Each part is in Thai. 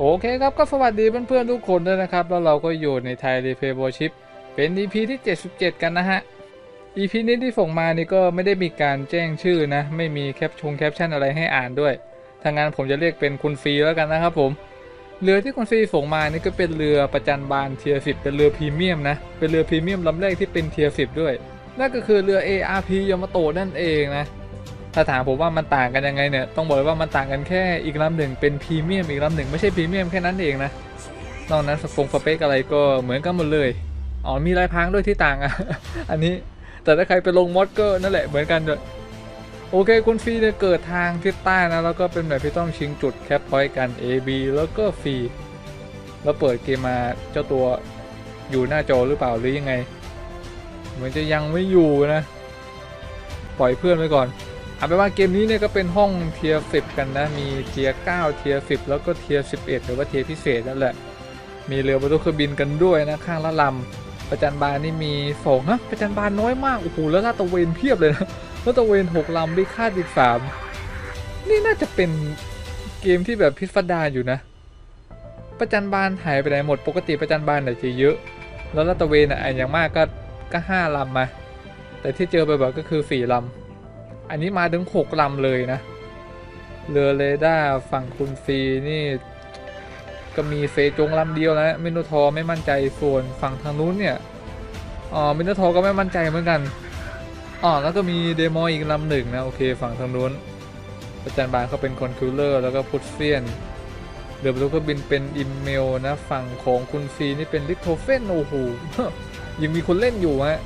โอเคครับก็สวัสดีเพื่อนๆทุกคนด้วยนะครับ แล้วเราก็อยู่ในไทยรีเพย์โบชิปเป็น EP ที่ 77 กันนะฮะ EP นี้ที่ส่งมานี่ก็ไม่ได้มีการแจ้งชื่อนะ ไม่มีแคปชงแคปชั่นอะไรให้อ่านด้วยทางงานผมจะเรียกเป็นคุณฟรีแล้วกันนะครับผมเรือที่คุณฟรีส่งมานี่ก็เป็นเรือประจันบานเทียสิบเป็นเรือพรีเมียมนะเป็นเรือพรีเมียมลำแรกที่เป็นเทียสิบด้วยนั่นก็คือเรือ ARP ยามาโตนั่นเองนะ ถ้าถามผมว่ามันต่างกันยังไงเนี่ย ต้องบอกเลยว่ามันต่างกันแค่อีกลำหนึ่งเป็นพรีเมียมอีกลำหนึ่งไม่ใช่พรีเมียมแค่นั้นเองนะ นอกนั้นสปงสเปคอะไรก็เหมือนกันหมดเลย อ๋อมีลายพรางด้วยที่ต่างอะ อันนี้ แต่ถ้าใครไปลงมอดก็นั่นแหละเหมือนกันด้วยโอเคคุณฟรีเนี่ยเกิดทางทิศใต้นะ แล้วก็เป็นแบบที่ต้องชิงจุดแคปพอยต์กัน A B แล้วก็ฟรีแล้วเปิดเกมมาเจ้าตัวอยู่หน้าจอหรือเปล่าหรือยังไง เหมือนจะยังไม่อยู่นะ ปล่อยเพื่อนไว้ก่อน เอาเป็นว่าเกมนี้เนี่ยก็เป็นห้องเทียร์สิกันนะ มีเทียร์9เทียร์10แล้วก็เทียร์11หรือว่าเทียร์พิเศษนั่นแหละ มีเรือบรรทุกเครื่องบินกันด้วยนะข้างละลำประจันบานนี่มีสองนะประจันบานน้อยมากโอ้โหแล้วลาตะเวนเพียบเลยนะลาตะเวนหกลำด้คาดอีกสามนี่น่าจะเป็นเกมที่แบบพิสดารอยู่นะ ประจันบานหายไปไหนหมดปกติประจันบานเนี่ยจะเยอะ แล้วลาตะเวนอะอย่างมากก็ก็ห้าลำมาแต่ที่เจอไปแบบก็คือสี่ลำ อันนี้มาถึงหกลำเลยนะ เรือเรดาร์ฝั่งคุณฟีนี่ ก็มีเซจงลำเดียวนะมิโนทอไม่มั่นใจส่วนฝั่งทางนู้นเนี่ยอ๋อมิโนทอก็ไม่มั่นใจเหมือนกันอ๋อแล้วก็มีเดมออีกลำหนึ่งนะ โอเค ฝั่งทางนู้นประจันบานเขาเป็นคอนคิลเลอร์แล้วก็พุทเซียนเรือบรรทุกเครื่องบินเป็นอิมเมลนะฝั่งของคุณฟีนี่เป็นลิกโทเฟนโอ้โหยังมีคนเล่นอยู่ฮะ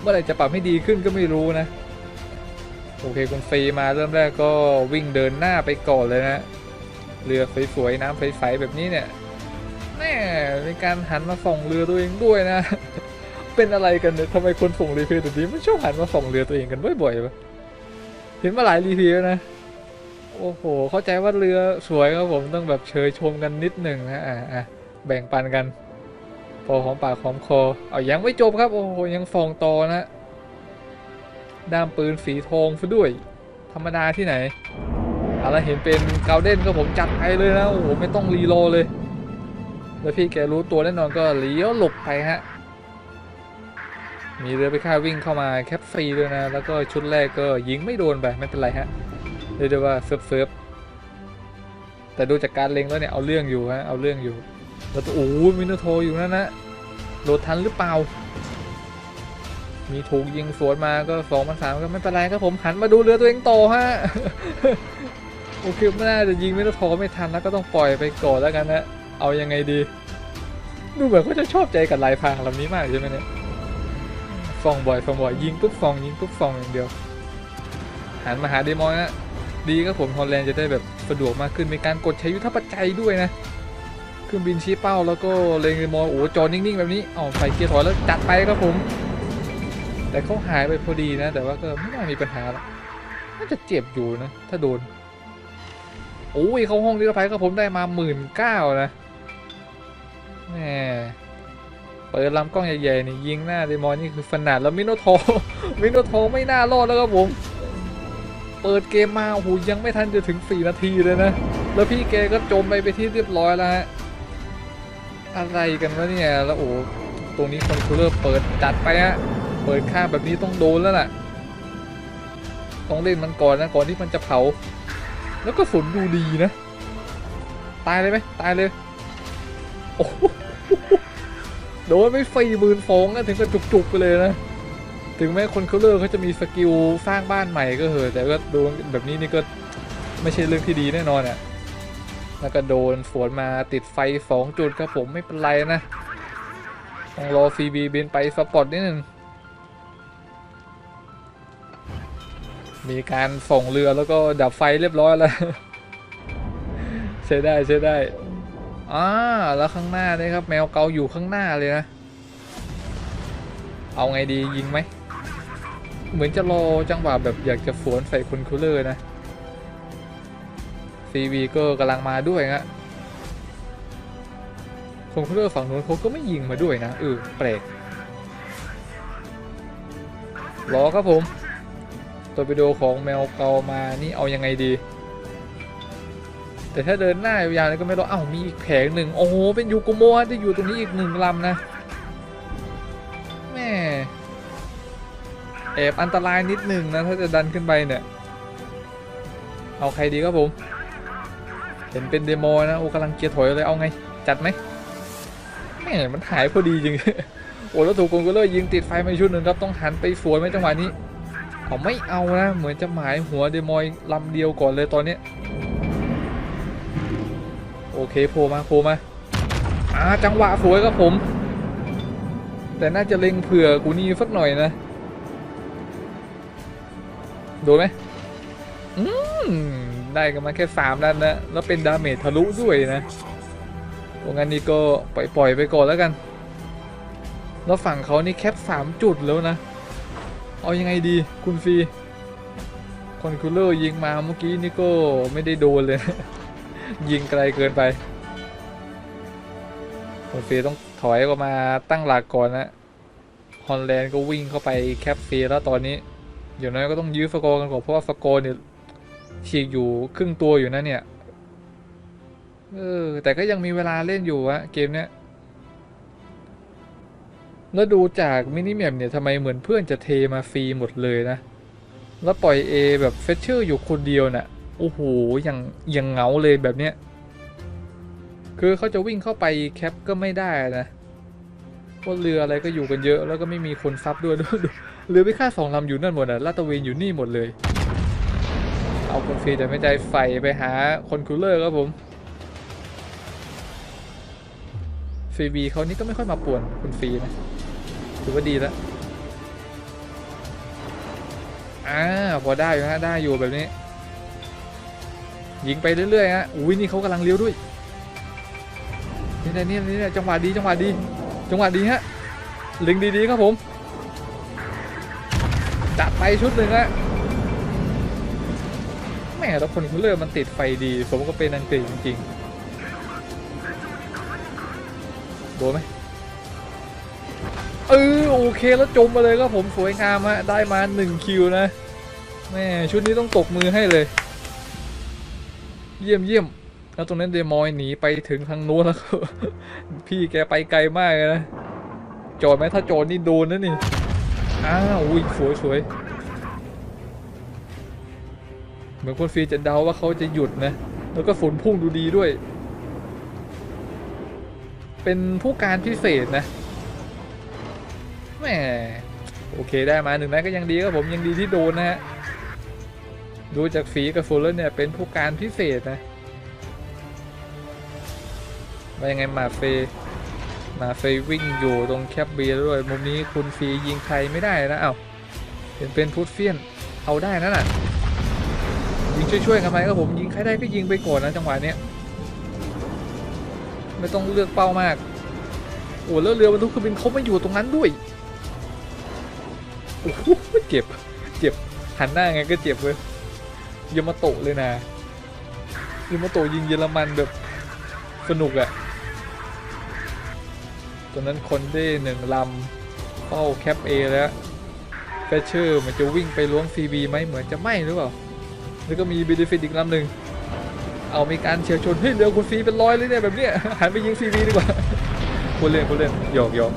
เมื่อไหร่จะปรับให้ดีขึ้นก็ไม่รู้นะ โอเคคุณฟรีมาเริ่มแรกก็วิ่งเดินหน้าไปก่อนเลยนะเรือสวยๆน้ำใสๆแบบนี้เนี่ยแม่มีการหันมาส่องเรือตัวเองด้วยนะ เป็นอะไรกันเนี่ยทำไมคนส่งรีวิวแบบนี้ไม่ชอบหันมาส่องเรือตัวเองกันบ่อยๆวะเห็นมาหลายรีวิวนะโอ้โห เข้าใจว่าเรือสวยครับผมต้องแบบเชยชมกันนิดหนึ่งนะอะอะแบ่งปันกัน พอหอมปากหอมคอเอายังไม่จบครับ โอ้โหยังฟองต่อนะ ด้ามปืนสีทองซะด้วย ธรรมดาที่ไหนอาละเห็นเป็นเกาเด้นก็ผมจัดไปเลยนะ โอ้โห ไม่ต้องรีโลเลย แล้วพี่แกรู้ตัวแน่นอนก็เลี้ยวหลบไปฮะ มีเรือไปค่าวิ่งเข้ามาแคปฟรีด้วยนะ แล้วก็ชุดแรกก็ยิงไม่โดนไป ไม่เป็นไรฮะเรียกได้ว่าเซิร์ฟเซิร์ฟแต่ดูจากการเล็งแล้วเนี่ย เอาเรื่องอยู่ฮะ เอาเรื่องอยู่ แล้วโอ้ยมินโทอยู่นั่นนะโดดทันหรือเปล่า มีถูกยิงสวนมาก็สองพันสามก็ไม่เป็นไรครับผมหันมาดูเรือตัวเองต่อฮะโอเคไม่น่าจะยิงไม่ต้องทอไม่ทันแล้วก็ต้องปล่อยไปก่อนแล้วกันนะเอายังไงดี ดูเหมือนเขาจะชอบใจกับลายพรางลำนี้มากใช่ไหมเนี่ยฟองบ่อยฟองบ่อยยิงปุ๊บฟองยิงปุ๊บฟองอย่างเดียว หันมาหาเดมอนนะดีครับผมฮอลแลนด์จะได้แบบสะดวกมากขึ้นมีการกดใช้ยุทธปัจจัยด้วยนะเครื่องบินชี้เป้าแล้วก็เลงเดมอนโอ้จอนิ่งๆแบบนี้เอาใส่เกียร์ถอยแล้วจัดไปครับผม แต่เขาหายไปพอดีนะ แต่ว่าก็ไม่น่ามีปัญหาหรอกน่าจะเจ็บอยู่นะ ถ้าโดน โอ้ยเขาห้องนิรภัยก็ผมได้มาหมื่นเก้านะแหมเปิดลำกล้องใหญ่ๆนี่ยิงหน้าเดมอนนี่คือขนาดแล้วมิโนโทมิโนโทไม่น่ารอดแล้วครับผมเปิดเกมมาโอ้โหยังไม่ทันจะถึง 4 นาทีเลยนะ แล้วพี่แกก็จมไปไปที่เรียบร้อยแล้วฮะอะไรกันวะเนี่ย แล้วโอ้ตรงนี้คอนโทรลเลอร์เปิดจัดไปฮะ เปิดข้าแบบนี้ต้องโดนแล้วล่ะ ต้องเล่นมันก่อนนะก่อนที่มันจะเผา แล้วก็ฝนดูดีนะ ตายเลยไหมตายเลย โอ้โหโดนไม่ฟรีมื่นฟองนะถึงกับจุกๆไปเลยนะ ถึงแม้คนเขาเลิกเขาจะมีสกิลสร้างบ้านใหม่ก็เหอะแต่ก็โดนแบบนี้นี่ก็ไม่ใช่เรื่องที่ดีแน่นอนอะแล้วก็โดนฝนมาติดไฟสองจุดครับผมไม่เป็นไรนะต้องรอฟีบีบินไปสปอร์ตนิดนึง มีการส่งเรือแล้วก็ดับไฟเรียบร้อยแล้ว ใช้ได้ใช้ได้อ่าแล้วข้างหน้านี่ครับ แมวเกาอยู่ข้างหน้าเลยนะ เอาไงดียิงไหม เหมือนจะรอจังหวะแบบอยากจะฝวนใส่คุณคูลเลอร์นะซีวีก็กำลังมาด้วยนะคุณคูลเลอร์ฝั่งนู้นเขาก็ไม่ยิงมาด้วยนะเออแปลกรอครับผม ตัววิโอของแมวเกามานี่เอายังไงดี แต่ถ้าเดินหน้ายาวๆเนี่ยก็ไม่รู้เอ้ามีอีกแผงหนึ่งโอ้โหเป็นยูโกโมะที่อยู่ตรงนี้อีกหนึ่งลำนะแม่แอบอันตรายนิดหนึ่งนะถ้าจะดันขึ้นไปเนี่ยเอาใครดีครับผม เห็นเป็นเดโมนะโอ้กำลังเกียร์ถอยเลยเอาไง จัดไหมแม่มันหายพอดีจริงโอ้แล้วถูกกงก็เลยยิงติดไฟมาชุดหนึ่งครับต้องหันไปสวนไหมจังหวะนี้ เอาไม่เอานะ เหมือนจะหมายหัวเดโมยลำเดียวก่อนเลยตอนนี้ โอเคโผล่มาโผล่มาอ่าจังหวะสวยครับผม แต่น่าจะเล็งเผื่อกูนี่สักหน่อยนะ โดนไหมอืมได้กันมาแค่สามนัดนะแล้วเป็นดาเมจทะลุด้วยนะตรงนั้นนี่ก็ปล่อยปล่อย ๆ ไปก่อนแล้วกัน แล้วฝั่งเขานี่แคปสามจุดแล้วนะ เอายังไงดีคุณฟรีคอนคูลเลอร์ยิงมาเมื่อกี้นี่ก็ไม่ได้โดนเลย ยิงไกลเกินไปคุณฟรีต้องถอยออกมาตั้งหลักก่อนนะฮอลแลนด์ก็วิ่งเข้าไปแคปฟรีแล้วตอนนี้อย่างน้อยก็ต้องยื้อสกอร์กันก่อนเพราะว่าสกอร์เนี่ยฉีกอยู่ครึ่งตัวอยู่นะเนี่ยเออแต่ก็ยังมีเวลาเล่นอยู่อะเกมเนี้ย แล้วดูจากมินิแมปเนี่ยทำไมเหมือนเพื่อนจะเทมาฟรีหมดเลยนะ แล้วปล่อย A แบบเฟชเชอร์อยู่คนเดียวน่ะ โอ้โหอยังอยังเหงาเลยแบบเนี้ย คือเขาจะวิ่งเข้าไปแคปก็ไม่ได้นะเพราเรืออะไรก็อยู่กันเยอะ แล้วก็ไม่มีคนซับด้วยดูดูเรือไปค่าสองลำอยู่นั่นหมดอะลาดตะเวนอยู่นี่หมดเลย เอาคนฟรีแต่ไม่ใจใส่ไปหาคนคูลเลอร์ครับผมฟรีบีเขานี่ก็ไม่ค่อยมาป่วนคุณฟรีนะ ถือว่าดีแล้วอ่าพอได้อยู่ฮะได้อยู่แบบนี้ ยิงไปเรื่อยๆฮะอุ้ยนี่เขากำลังเลี้ยวด้วยนี่แหละนี่นี่แหละจังหวะดีจังหวะดี จังหวะดีฮะล็งดีๆครับผมจัดไปชุดหนึ่งฮะแหม่แล้วคนคุณเลือมันติดไฟดี สมก็เป็นอังกฤษจริงๆโดนไหม เคแล้วจมมาเลยครับผมสวยงามฮะได้มา1คิวนะแม่ชุดนี้ต้องตกมือให้เลย เยี่ยมเยี่ยมแล้วตรงนั้นเดมอยหนีไปถึงทางโน้นแล้วพี่แกไปไกลมากเลยนะจอดไหมถ้าจอดนี่โดนนะนี่อ้าวอุ้ยสวยสวยเหมือนคนฟีจะเดาว่าเขาจะหยุดนะ แล้วก็ฝนพุ่งดูดีด้วย เป็นผู้การพิเศษนะ แหมโอเคได้มาหนึ่งนัดก็ยังดีครับผมยังดีที่โดนนะฮะดูจากฝีกับฟูลแล้วเนี่ยเป็นผู้การพิเศษนะมายังไงมาเฟยมาเฟยวิ่งอยู่ตรงแคปเบียด้วยมุมนี้คุณฟียิงใครไม่ได้นะเอ้าเห็นเป็นพุทเฟียนเอาได้นั่นน่ะยิงช่วยๆกันไปครับผมยิงใครได้ก็ยิงไปก่อนนะจังหวะเนี้ยไม่ต้องเลือกเป้ามากโอ้แล้วเรือบรรทุกเครื่องบินเขาไม่อยู่ตรงนั้นด้วย โอ้โหเจ็บ เจ็บ หันหน้าไงก็เจ็บเลยยามาโตะเลยนะยามาโตะยิงเยอรมันแบบสนุกอะตอนนั้นคนได้หนึ่งลำเข้าแคปเอแล้วแฟชเชอร์มันจะวิ่งไปล้วงซีบีไหมเหมือนจะไม่หรือเปล่า แล้วก็มีบีดิฟิตอีกลำหนึ่งเอามีการเฉียวชนเฮ้ยเรือคุณฟีเป็นร้อยเลยเนี่ยแบบเนี้ยหันไปยิงซีบีดีกว่าพูดเล่นพูดเล่นหยอกหยอก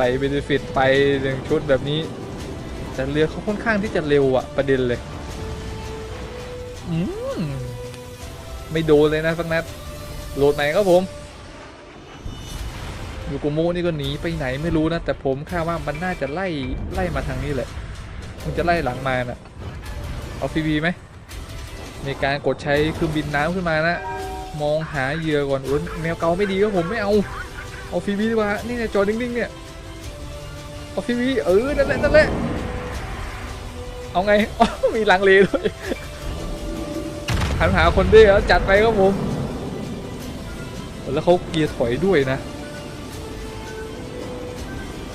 ส่เบนฟิตไปหนึ่งชุดแบบนี้ แต่เรือเขาค่อนข้างที่จะเร็วอะประเด็นเลยอืมไม่โดนเลยนะสักนัดโหลดไหนครับผมยูโกโมนี่ก็หนีไปไหนไม่รู้นะ แต่ผมคาดว่ามันน่าจะไล่ไล่มาทางนี้แหละมันจะไล่หลังมานะเอาฟรีไหมมีการกดใช้เครื่องบินน้ำขึ้นมานะ มองหาเหยื่อก่อนอุ้ยแมวเกาไม่ดีก็ผมไม่เอา เอาฟีบีดีกว่านี่เนี่ยจอนิ่งๆเนี่ย เอาฟรีบีเออนั่นแหละนั่นแหละเอาไงอ๋อมีลังเลด้วยหันหาคนด้วยแล้วจัดไปครับผมแล้วเขาเกียร์ถอยด้วยนะ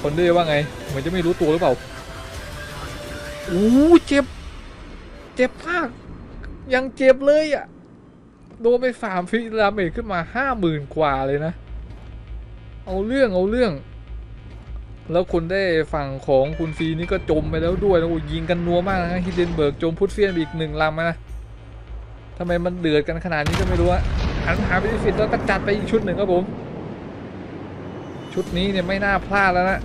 คนด้วยว่าไงเหมือนจะไม่รู้ตัวหรือเปล่าโอ้เจ็บ เจ็บมากยังเจ็บเลยอะโดนไปสามฟิลาเมจขึ้นมาห้าหมื่นกว่าเลยนะ เอาเรื่องเอาเรื่อง แล้วคุณได้ฝั่งของคุณฟีนี่ก็จมไปแล้วด้วยนะโอ้ยิงกันนัวมากนะฮิเดนเบิร์กจมพุทเฟียนไปอีกหนึ่งลำนะทำไมมันเดือดกันขนาดนี้ก็ไม่รู้อะหันหาไปที่ฟิตแล้วก็จัดไปอีกชุดหนึ่งครับผม ชุดนี้เนี่ยไม่น่าพลาดแล้วนะ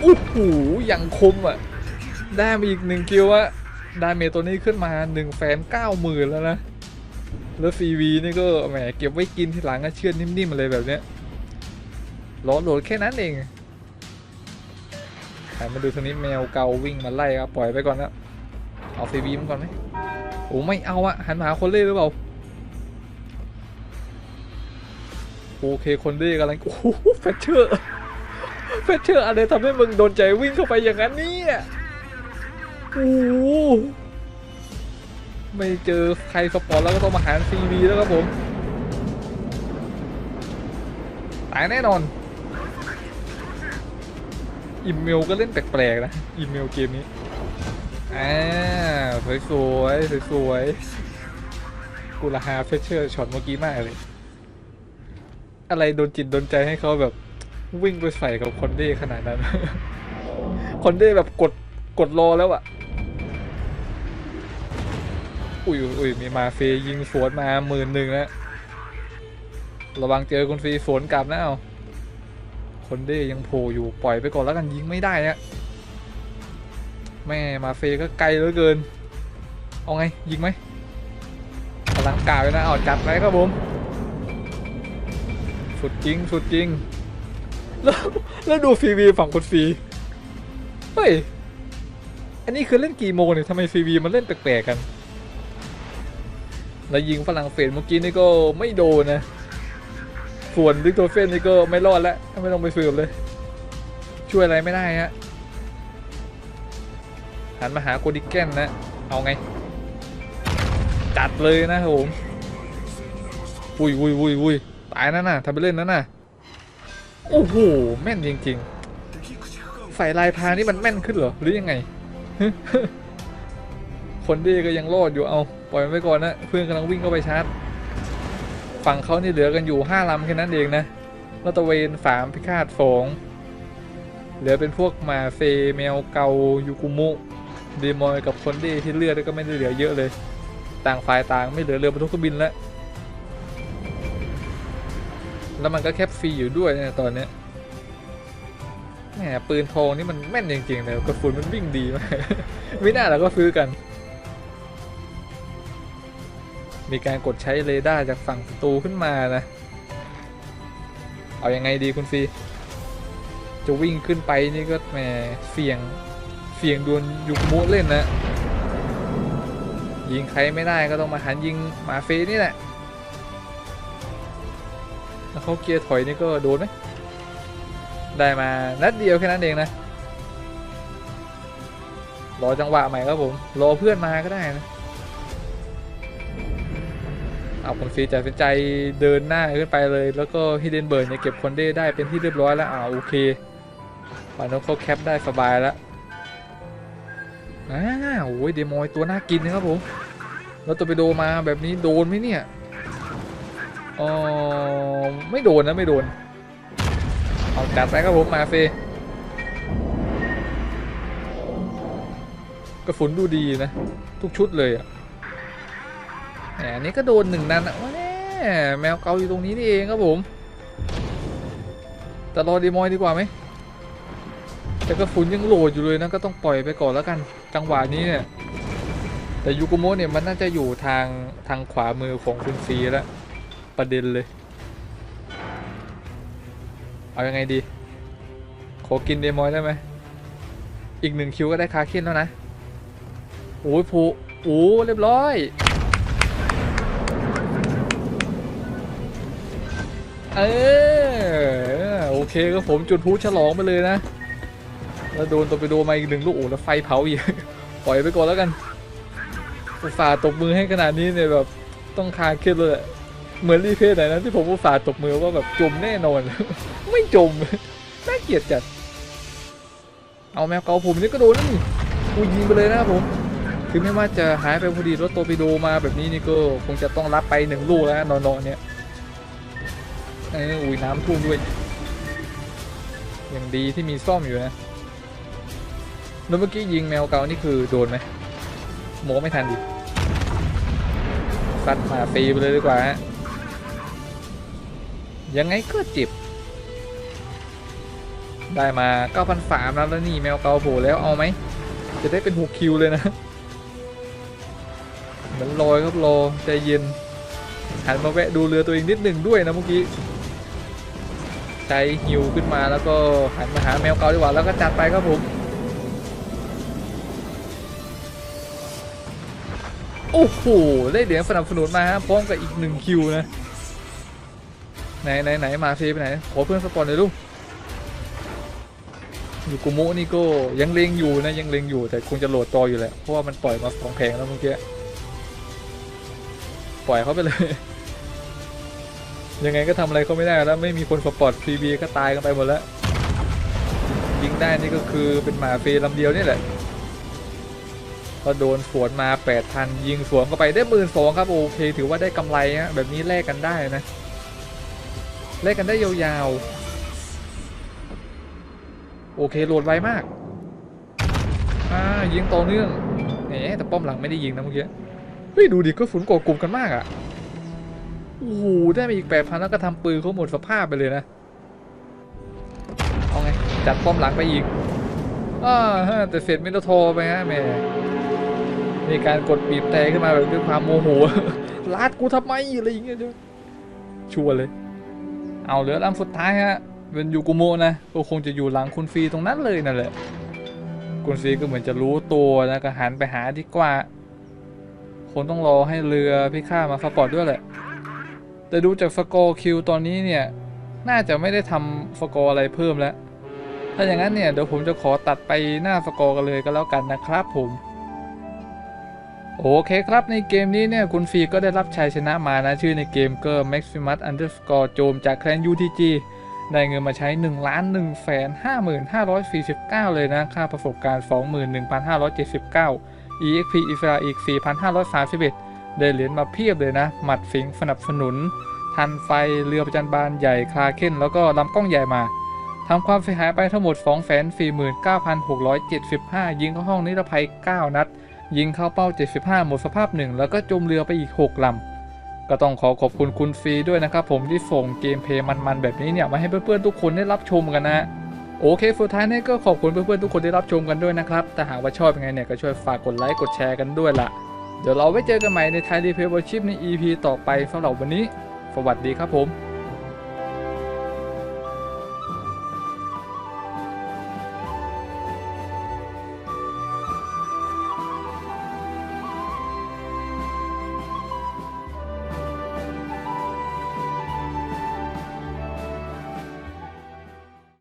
โอ้โหอย่างคมอะได้มาอีกหนึ่งคิวอะดาเมจตัวนี้ขึ้นมา1นึ่งแสนเก้าหมื่นแล้วนะ แล้วซีวีนี่ก็แหมเก็บไว้กินทีหลังก็เชื่อนิ่มๆมาเลยแบบเนี้ย ล้อโหลดแค่นั้นเองหันมาดูทางนี้แมวเกาวิ่งมาไล่ครับปล่อยไปก่อนนะเอาซีวีมันก่อนไหมโอ้ไม่เอาอะหันมาหาคนเล่หรือเปล่าโอเคคนเล่กำลังโอ้โหแฟชเชอร์แฟชเชอร์อะไรทำให้มึงโดนใจวิ่งเข้าไปอย่างนั้นเนี่ยโอ้ไม่เจอใครสปอร์ตแล้วก็ต้องมาหาซีวีแล้วครับผมตายแน่นอน อีเมลก็เล่นแปลกๆนะอีเมลเกมนี้ อ่า สวยๆสวยๆกูละฮาเฟเชอร์ช็อตเมื่อกี้มากเลย อะไรโดนจิตโดนใจให้เขาแบบวิ่งไปใส่กับคอนเด้ขนาดนั้น คอนเด้แบบกดกดรอแล้วอะอุ้ยอุ้ยมีมาเฟยยิงสวนมาหมื่นหนึ่งแล้วระวังเจอคนฟรีสวนกลับนะเอา คนเด้ยังโผล่อยู่ปล่อยไปก่อนแล้วกันยิงไม่ได้อะแม่มาเฟก็ไกลเหลือเกิน เอาไงยิงไหมพลังกาไปนะเอาจัดไปครับผมสุดจริงสุดจริง แล้วแล้วดูฟีวีฝั่งคนฟีเฮ้ยอันนี้คือเล่นกี่โมงเนี่ยทำไมฟีวีมันเล่นแปลกๆกัน แล้วยิงฝรั่งเศสเมื่อกี้นี่ก็ไม่โดนนะ ส่วนวิกตเฟนนี่ก็ไม่รอดแล้ว ไม่ต้องไปสืบเลย ช่วยอะไรไม่ได้ฮะหันมาหาโกดิแกนนะ เอาไง จัดเลยนะครับผมอุ้ยอุ้ยอุ้ยอุ้ยตายนั่นน่ะทำไปเล่นนั่นน่ะ โอ้โห แม่นจริง ๆ ใส่ลายพานี่มันแม่นขึ้นเหรอ หรือยังไง คนดีก็ยังรอดอยู่เอา ปล่อยมันไว้ก่อนนะ เพื่อนกำลังวิ่งเข้าไปชาร์จ ฝั่งเขานี่เหลือกันอยู่ห้าลำแค่นั้นเองนะลาตะเวนสามพิฆาตสองเหลือเป็นพวกมาเฟแมวเกายูกุมุเดมอยกับคนดีที่เลือดก็ไม่ได้เหลือเยอะเลย ต่างฝ่ายต่างไม่เหลือเรือบรรทุกเครื่องบินแล้วแล้วมันก็แคปฟรีอยู่ด้วยนะตอนเนี้ยแหมปืนทองนี่มันแม่นจริงๆเลยกระสุนมันวิ่งดีมากไม่น่าเราก็ซื้อกัน มีการกดใช้เรดาร์จากฝั่งศัตรูขึ้นมานะ เอาอยังไงดีคุณฟีจะวิ่งขึ้นไปนี่ก็แหมเสี่ยงเสี่ยงโดวลยุกมุเล่นนะยิงใครไม่ได้ก็ต้องมาหันยิงหมาเฟนี่แหละแล้วเขาเกียร์ถอยนี่ก็โดนไหมได้มานัดเดียวแค่นั้นเองนะ รอจังหวะใหม่ครับผม รอเพื่อนมาก็ได้นะ เอาคนฟรีตัดสินใจเดินหน้าขึ้นไปเลย แล้วก็ฮิเดนเบิร์ดเนี่ยเก็บคอนเด้ได้เป็นที่เรียบร้อยแล้วอ่าโอเคปานนเขาแคปได้สบายแล้วอ้าโอ้ยเดโมยตัวน่ากินนะครับผมแล้วตัวไปโดมาแบบนี้โดนไหมเนี่ยอ๋อไม่โดนนะไม่โดนเอาจัดไปครับผมมาเฟกระสุนดูดีนะ ทุกชุดเลยอะ อันนี้ก็โดนหนึ่งนันอะแแมวเกาอยู่ตรงนี้นี่เองครับผมแต่รอดีมอยดีกว่าไหมแต่กระสุนยังโหลดอยู่เลยนะก็ต้องปล่อยไปก่อนแล้วกัน จังหวะนี้เนี่ยแต่ยูโกโมะเนี่ยมันน่าจะอยู่ทางทางขวามือของคุณซีแล้วประเด็นเลย เอายังไงดี ขอกินเดมอยได้ไหมอีกหนึ่งคิวก็ได้คาเคนแล้วนะโอ้ยผูโอ้เรียบร้อย เออโอเคก็ผมจุดพลุฉลองไปเลยนะ แล้วโดนตัวไปโดนมาอีกหนึ่งลูกโอ้แล้วไฟเผาอีกปล่อยไปก่อนแล้วกันอุตส่าห์ตบมือให้ขนาดนี้เนี่ยแบบต้องคาเครียดเลยเหมือนรีเพย์ไหนนะที่ผมอุตส่าห์ตบมือว่าแบบจมแน่นอน ไม่จมน่าเกลียดจัด เอาแมวเกาผมนี่ก็โดนนี่กูยิงไปเลยนะผมถึงแม้ว่าจะหายไปพอดีรถตัวไปโดมาแบบนี้นี่ก็คงจะต้องรับไปหนึ่งลูกแล้วนะนอนๆเนี่ย เอออุ้ยน้ำท่วมด้วยย่างดีที่มีซ่อมอยู่นะแล้วเมื่อกี้ยิงแมวเกานี่คือโดนไหมโมไม่ทันดิซัดมาฟรีไปเลยดีกว่าฮะยังไงก็จิบ ได้มา9,003แล้วแล้วนี่แมวเกาโผล่แล้วเอาไหม จะได้เป็น6คิวเลยนะ เหมือนลอยครับรอใจเย็นหันมาแวะดูเรือตัวเองนิดหนึ่งด้วยนะเมื่อกี้ ใจหิวขึ้นมาแล้วก็หันมาหาแมวเกาดีกว่าแล้วก็จัดไปครับผม โอ้โห ได้เหรียญสนับสนุนมาฮะพร้อมกับอีกหนึ่งคิวนะ ไหนไหนไหนมาเซไปไหน ขอเพื่อนสปอนเลยลูกอยู่กุโมนี่ก็ยังเลงอยู่นะยังเลงอยู่แต่คงจะโหลดจออยู่แหละเพราะว่ามันปล่อยมาสองแผงแล้วเมื่อกี้ปล่อยเขาไปเลย ยังไงก็ทำอะไรเขาไม่ได้แล้วไม่มีคนสปอร์ตฟรีบีก็ตายกันไปหมดแล้วยิงได้นี่ก็คือเป็นหมาฟรีลำเดียวนี่แหละก็โดนสวนมา8,000ยิงสวนเข้าไปได้หมื่นสองครับโอเค ถือว่าได้กำไรฮะแบบนี้แลกกันได้นะแลกกันได้ยาวๆโอเคโหลดไวมากอ่ายิงต่อเนื่องแหมแต่ป้อมหลังไม่ได้ยิงนะเมื่อกี้เฮ้ยดูดิก็ฝุ่นก่อกลุ่มกันมากอะ่ะ โอ้โหได้มาอีกแปดพันแล้วก็ทำปืนเขาหมดสภาพไปเลยนะ เอาไง จัดป้อมหลังไปอีกอ่าฮะแต่เสร็จไม่ต้องโทรไปฮะแม่มีการกดบีบแต่ขึ้นมาแบบด้วยความโมโหลาดกูทำไมอะไรอย่างเงี้ยด้วยชัวร์เลย เอาเหลือลำสุดท้ายฮะเป็นยูกุโมะนะก็คงจะอยู่หลังคุณฟีตรงนั้นเลยนั่นแหละคุณฟีก็เหมือนจะรู้ตัวนะก็หันไปหาดีกว่าคงต้องรอให้เรือพี่ข้ามาสปอร์ตด้วยแหละ แต่ดูจากสกอร์คิวตอนนี้เนี่ยน่าจะไม่ได้ทำสกอร์อะไรเพิ่มแล้ว ถ้าอย่างนั้นเนี่ยเดี๋ยวผมจะขอตัดไปหน้าสกอร์กันเลยก็แล้วกันนะครับผมโอเคครับในเกมนี้เนี่ยคุณฟีก็ได้รับชัยชนะมานะชื่อในเกมก็ Maximus Underscore โจมจากแคลน UTG ได้เงินมาใช้1ล้าน1แสน55,549 เลยนะ ค่าประสบการณ์ 21,579 EXP อิสราอีก 4,531 ได้เหรียญมาเพียบเลยนะ หมัดสิงสนับสนุน ทันไฟเรือประจันบานใหญ่คลาเคนแล้วก็ลำกล้องใหญ่มาทำความเสียหายไปทั้งหมด 249,675 ยิงเข้าห้องนิรภัย 9 นัด ยิงเข้าเป้า 75 หมดสภาพหนึ่งแล้วก็จมเรือไปอีก 6 ลำ ก็ต้องขอขอบคุณคุณฟรีด้วยนะครับผมที่ส่งเกมเพลย์มันๆแบบนี้เนี่ยมาให้เพื่อนๆทุกคนได้รับชมกันนะโอเคสุดท้ายนี้ก็ขอบคุณเพื่อนๆทุกคนที่รับชมกันด้วยนะครับแต่หากว่าชอบยังไงเนี่ยก็ช่วยฝากกดไลค์กดแชร์กันด้วยล่ะ เดี๋ยวเราไว้เจอกันใหม่ในไทยรีเพย์บอชิปใน EP ต่อไปสำหรับวันนี้ สวัสดีครับผม